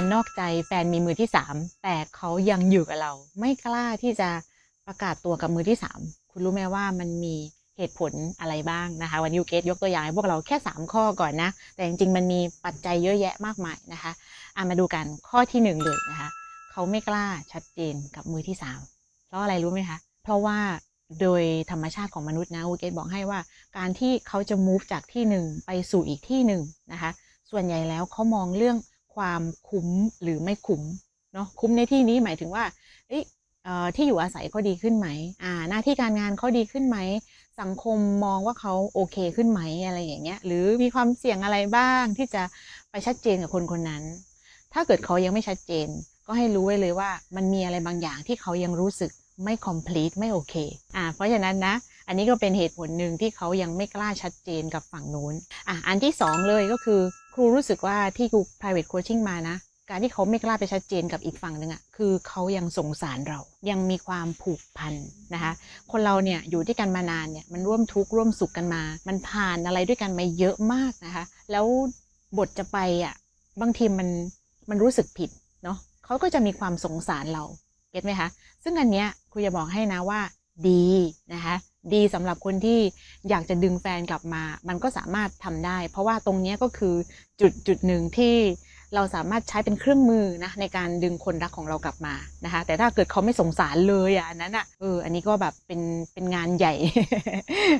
นนอกใจแฟนมีมือที่สามแต่เขายังอยู่กับเรา ไม่กล้าที่จะประกาศตัวกับมือที่สามคุณรู้ไหมว่ามันมีเหตุผลอะไรบ้างนะคะ วันนี้ยูเกตยกตัวอย่างให้พวกเราแค่ 3 ข้อก่อนนะ แต่จริงๆ มันมีปัจจัยเยอะแยะมากมายนะคะอะมาดูกันข้อที่หนึ่งเลยนะคะเขาไม่กล้าชัดเจนกับมือที่สามเพราะอะไรรู้ไหมคะเพราะว่าโดยธรรมชาติของมนุษย์นะอูเกตบอกให้ว่า การที่เขาจะ move จากที่หนึ่งไปสู่อีกที่หนึ่งนะคะ ส่วนใหญ่แล้วเขามองเรื่อง ความคุ้มหรือไม่คุ้มเนาะคุ้มในที่นี้หมายถึงว่าเอ้ยเอ่อที่อยู่อาศัยเขาดีขึ้นไหมอาหน้าที่การงานเขาดีขึ้นไหม สังคมมองว่าเขาโอเคขึ้นไหมอะไรอย่างเงี้ย หรือมีความเสี่ยงอะไรบ้างที่จะไปชัดเจนกับคนคนนั้น ถ้าเกิดเขายังไม่ชัดเจน ก็ให้รู้ไว้เลยว่ามันมีอะไรบางอย่างที่เขายังรู้สึกไม่ complete ไม่โอเค อ่า เพราะฉะนั้นนะ อันนี้ก็เป็นเหตุผลหนึ่งที่เขายังไม่กล้าชัดเจนกับฝั่งนู้น อะ อันที่สองเลยก็คือ ครูรู้สึกว่าที่ครู private coaching มานะ การที่เขาไม่กล้าไปชัดเจนกับอีกฝั่งหนึ่งอะ่ะคือเขายังสงสารเรา ยังมีความผูกพันนะคะ คนเราเนี่ยอยู่ด้วยกันมานานเนี่ยมันร่วมทุกข์ร่วมสุขกันมา มันผ่านอะไรด้วยกันมาเยอะมากนะคะ แล้วบทจะไปอะบางทีมันมันรู้สึกผิดเนาะเขาก็จะมีความสงสารเราเก็ตไหมคะ ซึ่งอันเนี้ยครูจะบอกให้นะว่า ดีนะคะดีสำหรับคนที่อยากจะดึงแฟนกลับมา มันก็สามารถทำได้ เพราะว่าตรงนี้ก็คือจุดจุดหนึ่งที่เราสามารถใช้เป็นเครื่องมือนะในการดึงคนรักของเรากลับมานะคะ แต่ถ้าเกิดเขาไม่สงสารเลยอะอันนั้นอะเอออันนี้ก็แบบเป็นเป็นงานใหญ่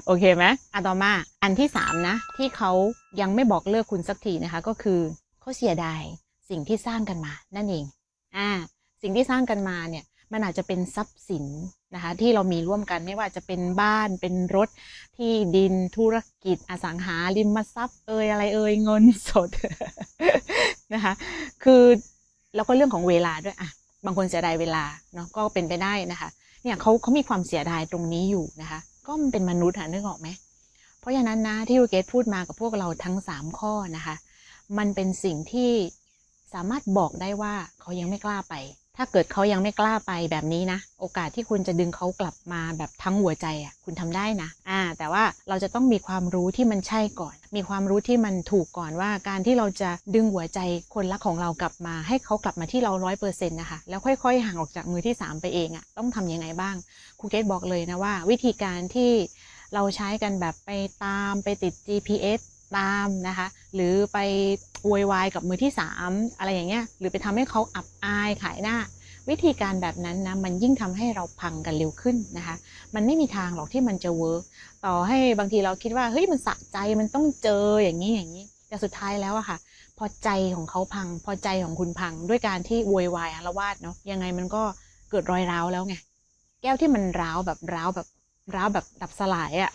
โอเคไหมอะต่อมาอันที่สามนะที่เขายังไม่บอกเลิกคุณสักทีนะคะ ก็คือเขาเสียดายสิ่งที่สร้างกันมานั่นเองอ่าสิ่งที่สร้างกันมาเนี่ย มันอาจจะเป็นทรัพย์สินนะคะที่เรามีร่วมกันไม่ว่าจะเป็นบ้านเป็นรถที่ดินธุรกิจอสังหาริมทรัพย์เอ่ยอะไรเอ่ยเงินสดนะคะคือแล้วก็เรื่องของเวลาด้วยอะบางคนเสียดายเวลาเนาะก็เป็นไปได้นะคะเนี่ยเขาเขามีความเสียดายตรงนี้อยู่นะคะ ก็มันเป็นมนุษย์อะนึกออกไหมเพราะฉะนั้นนะที่ยูเกตพูดมากับพวกเราทั้งสามข้อนะคะ มันเป็นสิ่งที่สามารถบอกได้ว่าเขายังไม่กล้าไป ถ้าเกิดเขายังไม่กล้าไปแบบนี้นะ โอกาสที่คุณจะดึงเขากลับมาแบบทั้งหัวใจอะคุณทำได้นะ อ่า แต่ว่าเราจะต้องมีความรู้ที่มันใช่ก่อน มีความรู้ที่มันถูกก่อนว่า การที่เราจะดึงหัวใจคนรักของเรากลับมา ให้เขากลับมาที่เราร้อยเปอร์เซ็นต์นะคะแล้วค่อยๆห่างออกจากมือที่สามไปเองอะต้องทำยังไงบ้างครูเกตบอกเลยนะว่า วิธีการที่เราใช้กันแบบไปตามไปติด GPS ตามนะคะ หรือไปโวยวายกับมือที่สามอะไรอย่างเงี้ยหรือไปทำให้เขาอับอายขายหน้า วิธีการแบบนั้นนะมันยิ่งทำให้เราพังกันเร็วขึ้นนะคะ มันไม่มีทางหรอกที่มันจะเวิร์กต่อให้บางทีเราคิดว่าเฮ้ยมันสะใจมันต้องเจออย่างนี้อย่างนี้แต่สุดท้ายแล้วอะค่ะ พอใจของเขาพัง พอใจของคุณพังด้วยการที่โวยวายอารวาสเนาะยังไงมันก็เกิดรอยร้าวแล้วไงแก้วที่มันร้าวแบบร้าวแบบ ร้าวแบบดับสลายอะ่ะ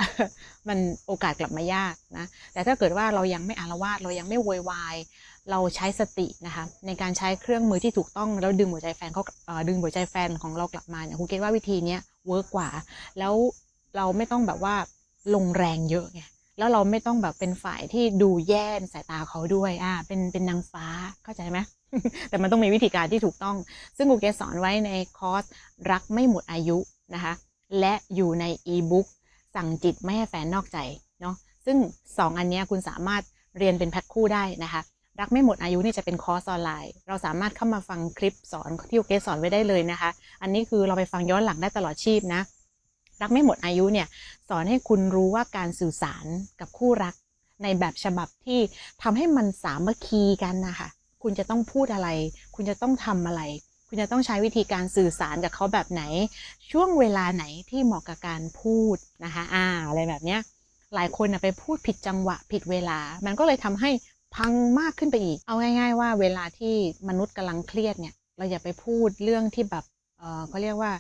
มันโอกาสกลับมายากนะแต่ถ้าเกิดว่าเรายังไม่อารวาสเรายังไม่โวยวายเราใช้สตินะคะในการใช้เครื่องมือที่ถูกต้องแล้วดึงหัวใจแฟนเขาดึงหัวใจแฟนของเรากลับมาเนี่ยคุณคิดว่าวิธีนี้เวิร์กกว่า แล้วเราไม่ต้องแบบว่าลงแรงเยอะไงแล้วเราไม่ต้องแบบเป็นฝ่ายที่ดูแย่นสายตาเขาด้วยอ่าเป็นเป็นนางฟ้าเข้าใจไหมแต่มันต้องมีวิธีการที่ถูกต้อง ซึ่งกูเกสอนไว้ในคอร์สรักไม่หมดอายุนะคะ และอยู่ในอีบุ๊กสั่งจิตไม่ให้แฟนนอกใจเนาะซึ่ง 2 อันนี้คุณสามารถเรียนเป็นแพ็คคู่ได้นะคะรักไม่หมดอายุนี่จะเป็นคอร์สออนไลน์ เราสามารถเข้ามาฟังคลิปสอนที่กูเกสสอนไว้ได้เลยนะคะ อันนี้คือเราไปฟังย้อนหลังได้ตลอดชีพนะ รักไม่หมดอายุเนี่ยสอนให้คุณรู้ว่าการสื่อสารกับคู่รัก ในแบบฉบับที่ทำให้มันสามัคคีกันนะคะ คุณจะต้องพูดอะไร คุณจะต้องทำอะไร คุณจะต้องใช้วิธีการสื่อสารกับเขาแบบไหน ช่วงเวลาไหนที่เหมาะกับการพูดนะคะอ่าอะไรแบบเนี้ยหลายคนนะไปพูดผิดจังหวะผิดเวลา มันก็เลยทำให้พังมากขึ้นไปอีก เอาง่าย ๆ ว่าเวลาที่มนุษย์กำลังเครียดเนี่ย เราอย่าไปพูดเรื่องที่แบบเออเขาเรียกว่า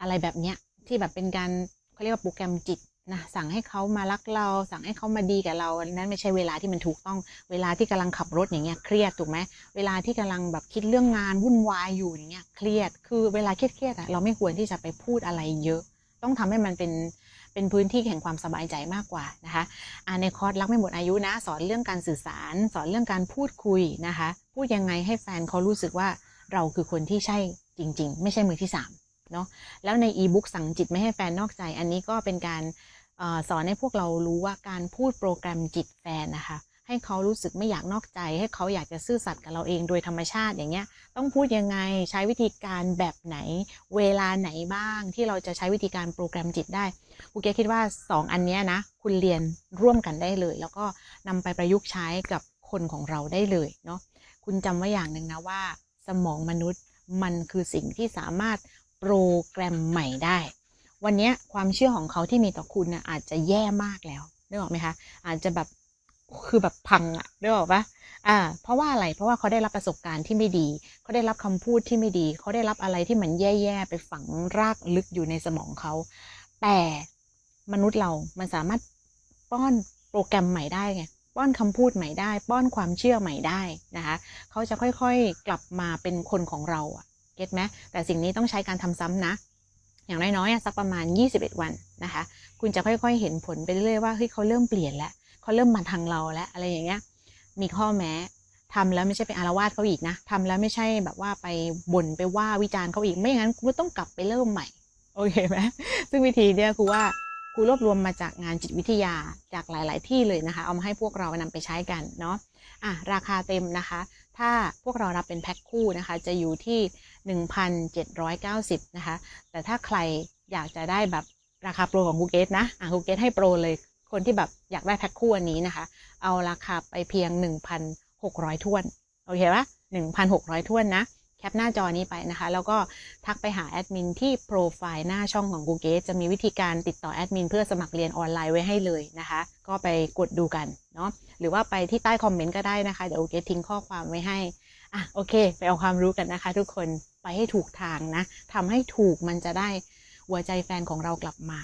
อะไรแบบเนี้ยที่แบบเป็นการเขาเรียกว่าโปรแกรมจิต นะสั่งให้เขามารักเรา สั่งให้เขามาดีกับเรานั้นไม่ใช่เวลาที่มันถูกต้องเวลาที่กำลังขับรถอย่างเงี้ยเครียดถูกไหมเวลาที่กำลังแบบคิดเรื่องงานวุ่นวายอยู่อย่างเงี้ยเครียดคือเวลาเครียดๆอะเราไม่ควรที่จะไปพูดอะไรเยอะ ต้องทำให้มันเป็นเป็นพื้นที่แห่งความสบายใจมากกว่านะคะอาในคอร์สรักไม่หมดอายุนะ สอนเรื่องการสื่อสาร สอนเรื่องการพูดคุยนะคะ พูดยังไงให้แฟนเขารู้สึกว่าเราคือคนที่ใช่จริง ๆ ไม่ใช่มือที่สามเนาะแล้วในอีบุ๊กสั่งจิตไม่ให้แฟนนอกใจ อันนี้ก็เป็นการ สอนให้พวกเรารู้ว่าการพูดโปรแกรมจิตแฟนนะคะ ให้เขารู้สึกไม่อยากนอกใจ ให้เขาอยากจะซื่อสัตย์กับเราเองโดยธรรมชาติอย่างเงี้ย ต้องพูดยังไงใช้วิธีการแบบไหน เวลาไหนบ้างที่เราจะใช้วิธีการโปรแกรมจิตได้ครูเกคิดว่า 2 อันนี้นะ คุณเรียนร่วมกันได้เลย แล้วก็นำไปประยุกต์ใช้กับคนของเราได้เลยเนาะคุณจำไว้อย่างหนึ่งนะว่า สมองมนุษย์มันคือสิ่งที่สามารถโปรแกรมใหม่ได้ วันนี้ความเชื่อของเขาที่มีต่อคุณนะอาจจะแย่มากแล้วนึกออกไหมคะ อาจจะแบบคือแบบพังอะนึกออกปะอ่า เพราะว่าอะไร เพราะว่าเขาได้รับประสบการณ์ที่ไม่ดี เขาได้รับคำพูดที่ไม่ดี เขาได้รับอะไรที่มันแย่ๆไปฝังรากลึกอยู่ในสมองเขา แต่มนุษย์เรา มันสามารถป้อนโปรแกรมใหม่ได้ไง ป้อนคำพูดใหม่ได้ ป้อนความเชื่อใหม่ได้นะคะ เขาจะค่อยๆกลับมาเป็นคนของเราอะเก็ตไหมแต่สิ่งนี้ต้องใช้การทำซ้ำนะ อย่างน้อยๆสักประมาณ 21 วันนะคะ คุณจะค่อยๆ เห็นผลไปเรื่อยๆว่าเฮ้ยเขาเริ่มเปลี่ยนแล้วเขาเริ่มมาทางเราแล้วอะไรอย่างเงี้ยมีข้อแม้ทำแล้วไม่ใช่ไปอารวาสเขาอีกนะทำแล้วไม่ใช่แบบว่าไปบ่นไปว่าวิจารณ์เขาอีกไม่อย่างนั้นคุณต้องกลับไปเริ่มใหม่ โอเคไหมซึ่งวิธีเนี้ยคือว่า ครูรวบรวมมาจากงานจิตวิทยาจากหลาย ๆ ที่เลยนะคะ เอามาให้พวกเรานำไปใช้กันเนาะอะราคาเต็มนะคะ ถ้าพวกเรารับเป็นแพ็คคู่นะคะ จะอยู่ที่ 1,790 นะคะ แต่ถ้าใครอยากจะได้แบบราคาโปรของ Google นะอะ Google ให้โปรเลยคนที่แบบอยากได้แพ็คคู่อันนี้นะคะ เอาราคาไปเพียง 1,600ท้วน โอเคปะ1,600ท้วนนะ แคปหน้าจอนี้ไปนะคะ แล้วก็ทักไปหาแอดมินที่โปรไฟล์หน้าช่องของ Google จะมีวิธีการติดต่อแอดมินเพื่อสมัครเรียนออนไลน์ไว้ให้เลยนะคะ ก็ไปกดดูกันเนาะหรือว่าไปที่ใต้คอมเมนต์ก็ได้นะคะ เดี๋ยว Google ทิ้งข้อความไว้ให้อะโอเค ไปเอาความรู้กันนะคะทุกคนไปให้ถูกทางนะทำให้ถูกมันจะได้หัวใจแฟนของเรากลับมา